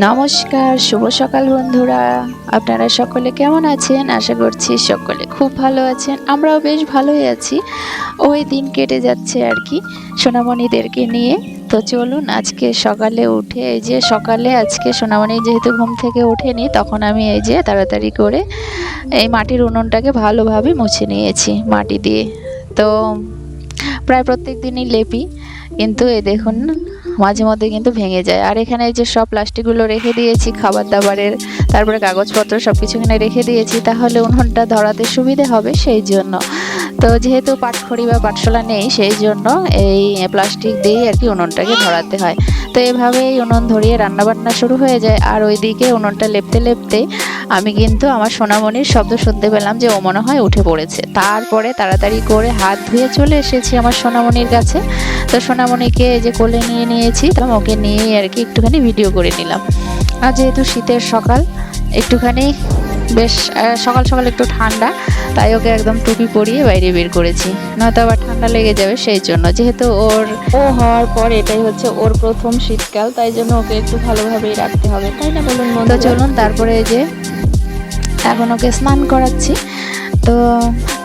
নমস্কার, শুভ সকাল বন্ধুরা। আপনারা সকলে কেমন আছেন? আশা করছি সকলে খুব ভালো আছেন। আমরাও বেশ ভালোই আছি। ওই দিন কেটে যাচ্ছে আর কি সোনামণিদেরকে নিয়ে। তো চলুন, আজকে সকালে উঠে, এই যে সকালে আজকে সোনামণি যেহেতু ঘুম থেকে ওঠেনি, তখন আমি এই যে তাড়াতাড়ি করে এই মাটির উনুনটাকে ভালোভাবে মুছে নিয়েছি, মাটি দিয়ে। তো প্রায় প্রত্যেক দিনই লেপি, কিন্তু এই দেখুন মাঝে মধ্যে কিন্তু ভেঙে যায়। আর এখানে যে সব প্লাস্টিকগুলো রেখে দিয়েছি খাবার দাবারের তারপরে কাগজপত্র সব কিছু এখানে রেখে দিয়েছি, তাহলে উনুনটা ধরাতে সুবিধে হবে সেই জন্য। তো যেহেতু পাটখড়ি বা পাটশোলা নেই, সেই জন্য এই প্লাস্টিক দিয়েই আর কি উনুনটাকে ধরাতে হয়। তো এভাবেই উনুন ধরিয়ে রান্নাবান্না শুরু হয়ে যায়। আর ওইদিকে উনুনটা লেপতে লেপতে আমি কিন্তু আমার সোনামণির শব্দ শুনতে পেলাম যে ও মনে হয় উঠে পড়েছে। তারপরে তাড়াতাড়ি করে হাত ধুয়ে চলে এসেছি আমার সোনামণির কাছে। তো সোনামণিকে যে কোলে নিয়ে নিয়েছি, তো ওকে নিয়েই আর কি একটুখানি ভিডিও করে নিলাম। আর যেহেতু শীতের সকাল, একটুখানি বেশ সকাল সকাল একটু ঠান্ডা, তাই ওকে একদম টুপি পরিয়ে বাইরে বের করেছি। নয়তো আবার ঠান্ডা লেগে যাবে সেই জন্য। যেহেতু ওর ও হওয়ার পর এটাই হচ্ছে ওর প্রথম শীতকাল, তাই জন্য ওকে একটু ভালোভাবেই রাখতে হবে। তাই না বলুন তো চলুন তারপরে যে এখন ওকে স্নান করাচ্ছি। তো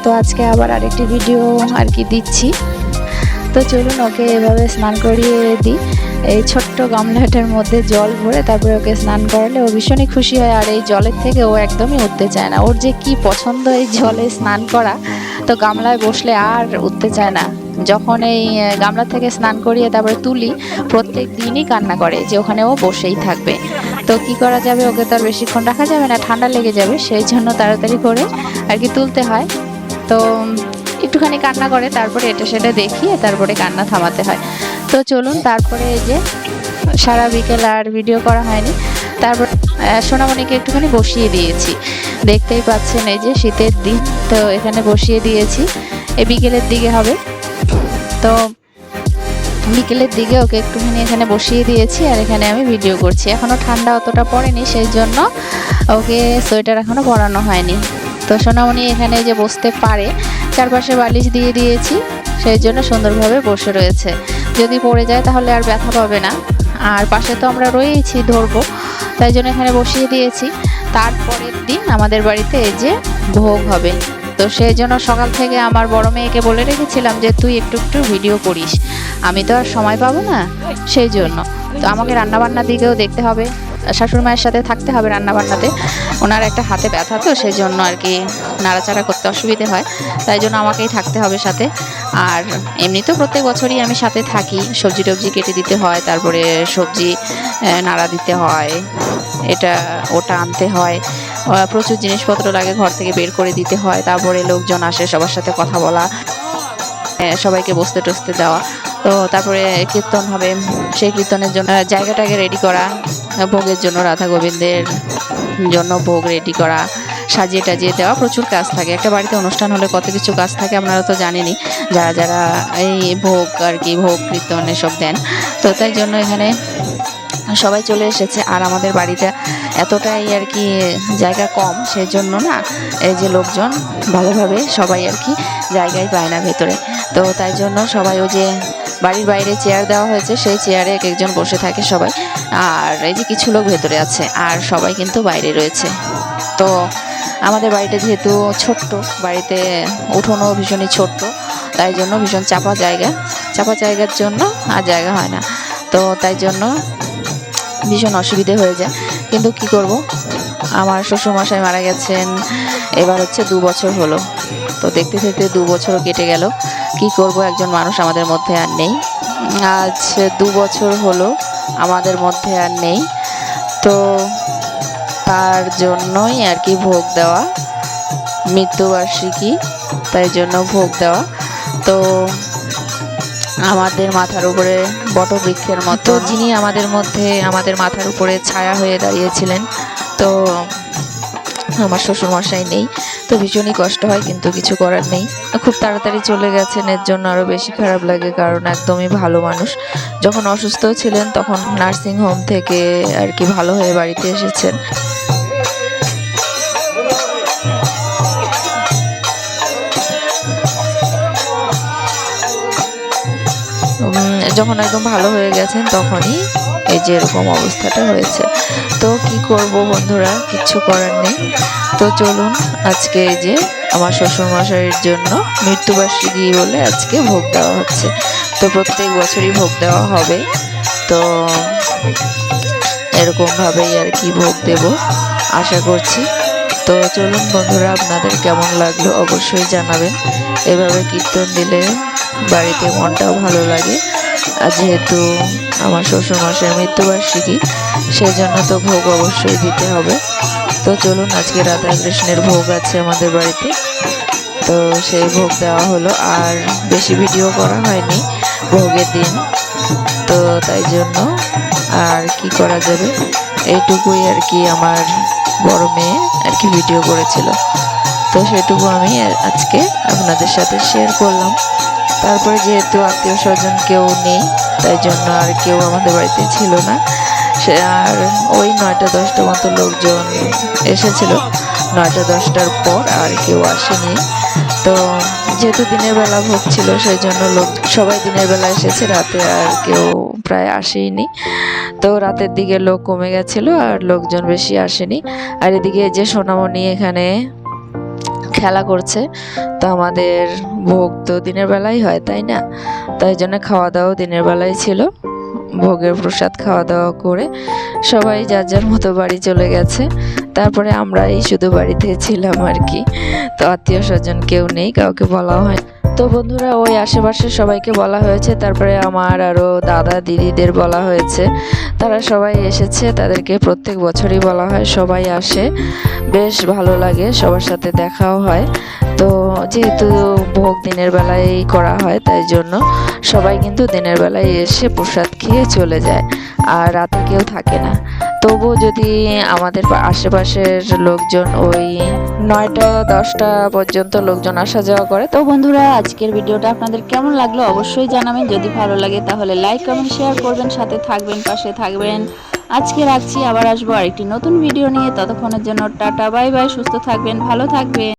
তো আজকে আবার আরেকটি ভিডিও আর কি দিচ্ছি। তো চলুন ওকে এভাবে স্নান করিয়ে দিই। এই ছোট্ট গামলাটার মধ্যে জল ভরে তারপরে ওকে স্নান করালে ও ভীষণই খুশি হয় আর এই জলের থেকে ও একদমই উঠতে চায় না। ওর যে কি পছন্দ এই জলে স্নান করা, তো গামলায় বসলে আর উঠতে চায় না। যখন এই গামলা থেকে স্নান করিয়ে তারপরে তুলি, প্রত্যেক দিনই কান্না করে যে ওখানে ও বসেই থাকবে। তো কি করা যাবে? ওকে তো আর বেশিক্ষণ রাখা যাবে না, ঠান্ডা লেগে যাবে, সেই জন্য তাড়াতাড়ি করে আর কি তুলতে হয়। তো একটুখানি কান্না করে, তারপরে এটা সেটা দেখিয়ে তারপরে কান্না থামাতে হয়। তো চলুন, তারপরে এই যে সারা বিকেল আর ভিডিও করা হয়নি। তারপর সোনামণিকে একটুখানি বসিয়ে দিয়েছি। দেখতেই পাচ্ছেন এই যে শীতের দিন, তো এখানে বসিয়ে দিয়েছি। এই বিকেলের দিকে হবে। তো বিকেলের দিকে ওকে একটুখানি এখানে বসিয়ে দিয়েছি আর এখানে আমি ভিডিও করছি। এখনও ঠান্ডা অতটা পড়েনি, সেই জন্য ওকে সোয়েটার এখনও পরানো হয়নি। তো সোনামণি এখানে যে বসতে পারে, চারপাশে বালিশ দিয়ে দিয়েছি, সেই জন্য সুন্দরভাবে বসে রয়েছে। যদি পড়ে যায় তাহলে আর ব্যথা পাবে না। আর পাশে তো আমরা রয়েইছি, ধরবো। তাই জন্য এখানে বসিয়ে দিয়েছি। তারপরের দিন আমাদের বাড়িতে এই যে ভোগ হবে। তো সেই জন্য সকাল থেকে আমার বড় মেয়েকে বলে রেখেছিলাম যে তুই একটু একটু ভিডিও করিস। আমি তো আর সময় পাবো না সেই জন্য। তো আমাকে রান্নাবান্নার দিকেও দেখতে হবে। শাশুড়ি মায়ের সাথে থাকতে হবে রান্নাবান্নাতে। ওনার একটা হাতে ব্যথা তো, সেই জন্য আর কি নাড়াচাড়া করতে অসুবিধে হয়। তাই জন্য আমাকেই থাকতে হবে সাথে। আর এমনি তো প্রত্যেক বছরই আমি সাথে থাকি। সবজি টবজি কেটে দিতে হয়, তারপরে সবজি নাড়া দিতে হয়। এটা ওটা আনতে হয়। প্রচুর জিনিসপত্র লাগে ঘর থেকে বের করে দিতে হয় তারপরে লোকজন আসে সবার সাথে কথা বলা আহ, সবাইকে বসতে টসতে দেওয়া। তো তারপরে কীর্তন হবে সেই কীর্তনের জন্য জায়গাটাকে রেডি করা ভোগের জন্য রাধা গোবিন্দের জন্য ভোগ রেডি করা সাজিয়ে টাজিয়ে দেওয়া প্রচুর কাজ থাকে। একটা বাড়িতে অনুষ্ঠান হলে কত কিছু কাজ থাকে আপনারা তো জানেনই যারা যারা এই ভোগ আর কি ভোগ কীর্তন এসব দেন। তো তাই জন্য এখানে সবাই চলে এসেছে আর আমাদের বাড়িটা এতটাই আর কি জায়গা কম সেই জন্য না এই যে লোকজন ভালোভাবে সবাই আর কি জায়গায় পায় না ভেতরে। তো তাই জন্য সবাই ওই যে বাড়ির বাইরে চেয়ার দেওয়া হয়েছে, সেই চেয়ারে এক একজন বসে থাকে সবাই। আর এই যে কিছু লোক ভেতরে আছে, আর সবাই কিন্তু বাইরে রয়েছে। তো আমাদের বাড়িটা যেহেতু ছোট্ট, বাড়িতে উঠোনও ভীষণই ছোট্ট, তাই জন্য ভীষণ চাপা জায়গা। চাপা জায়গার জন্য আর জায়গা হয় না। তো তাই জন্য ভীষণ অসুবিধে হয়ে যায়। কিন্তু কি করব? আমার শ্বশুরমশাই মারা গেছেন, এবার হচ্ছে দু বছর হলো। তো দেখতে দেখতে দু বছরও কেটে গেল। কি করব? একজন মানুষ আমাদের মধ্যে আর নেই। আজ দু বছর হলো, আমাদের মধ্যে আর নেই। তো তার জন্যই আর কি ভোগ দেওয়া। মৃত্যুবার্ষিকী, তাই জন্য ভোগ দেওয়া। তো আমাদের মাথার উপরে বটবৃক্ষের মতো। যিনি আমাদের মধ্যে, আমাদের মাথার উপরে ছায়া হয়ে দাঁড়িয়েছিলেন, তো আমার শ্বশুরমশাই নেই, তো ভীষণই কষ্ট হয়, কিন্তু কিছু করার নেই। খুব তাড়াতাড়ি চলে গেছেন, এর জন্য আরও বেশি খারাপ লাগে, কারণ একদমই ভালো মানুষ। যখন অসুস্থ ছিলেন, তখন নার্সিং হোম থেকে আর কি ভালো হয়ে বাড়িতে এসেছেন। যখন একদম ভালো হয়ে গেছেন, তখনই এই যে এরকম অবস্থাটা হয়েছে। তো কি করব বন্ধুরা? কিচ্ছু করার নেই। তো চলুন আজকে এই যে আমার শ্বশুরমশাইয়ের জন্য মৃত্যুবার্ষিকী বলে আজকে ভোগ দেওয়া হচ্ছে। তো প্রত্যেক বছরই ভোগ দেওয়া হবে। তো এরকমভাবেই আর কি ভোগ দেব, আশা করছি। তো চলুন বন্ধুরা, আপনাদের কেমন লাগল অবশ্যই জানাবেন। এভাবে কীর্তন দিলে বাড়িতে মনটাও ভালো লাগে। যেহেতু আমার শ্বশুরমশাইয়ের মৃত্যুবার্ষিকী সেই জন্য তো ভোগ অবশ্যই দিতে হবে। তো চলুন, আজকে রাধা কৃষ্ণের ভোগ আছে আমাদের বাড়িতে। তো সেই ভোগ দেওয়া হলো, আর বেশি ভিডিও করা হয়নি ভোগের দিন। তো তাই জন্য আর কি করা যাবে? এইটুকুই আর কি আমার বড় মেয়ে আর কি ভিডিও করেছিল। তো সেটুকু আমি আজকে আপনাদের সাথে শেয়ার করলাম। তারপরে যেহেতু আত্মীয় স্বজন কেউ নেই, তাই জন্য আর কেউ আমাদের বাড়িতে ছিল না। সে আর ওই নয়টা দশটা মতো লোকজন এসেছিল। নয়টা দশটার পর আর কেউ আসেনি। তো যেহেতু দিনের বেলা ভোগ ছিল, সেই জন্য লোক সবাই দিনের বেলা এসেছে, রাতে আর কেউ প্রায় আসেইনি। তো রাতের দিকে লোক কমে গেছিল আর লোকজন বেশি আসেনি। আর এদিকে যে সোনামণি এখানে খেলা করছে। তো আমাদের ভোগ তো দিনের বেলাই হয়, তাই না? তাই জন্য খাওয়া দাওয়াও দিনের বেলায় ছিল। ভোগের প্রসাদ খাওয়া দাওয়া করে সবাই যার যার মতো বাড়ি চলে গেছে। তারপরে আমরাই শুধু বাড়িতে ছিলাম আর কি। তো আত্মীয় স্বজন কেউ নেই, কাউকে বলা হয় তো বন্ধুরা, ওই আশেপাশে সবাইকে বলা হয়েছে, তারপরে আমার আরও দাদা দিদিদের বলা হয়েছে। তারা সবাই এসেছে, তাদেরকে প্রত্যেক বছরই বলা হয়, সবাই আসে। বেশ ভালো লাগে, সবার সাথে দেখাও হয়। তো যেহেতু ভোগ দিনের বেলায় করা হয়, তাই জন্য সবাই কিন্তু দিনের বেলায় এসে প্রসাদ খেয়ে চলে যায়, আর রাতে কেউ থাকে না। তবু যদি আমাদের আশেপাশের লোকজন ওই নয়টা, দশটা পর্যন্ত লোকজন আসা যাওয়া করে, তো বন্ধুরা আজকের ভিডিওটা আপনাদের কেমন লাগল অবশ্যই জানাবেন। যদি ভালো লাগে তাহলে লাইক, কমেন্ট, শেয়ার করবেন, সাথে থাকবেন, পাশে থাকবেন। আজকে রাখছি, আবার আসব আরেকটি নতুন ভিডিও নিয়ে। ততক্ষণের জন্য টাটা, বাই বাই, সুস্থ থাকবেন, ভালো থাকবেন।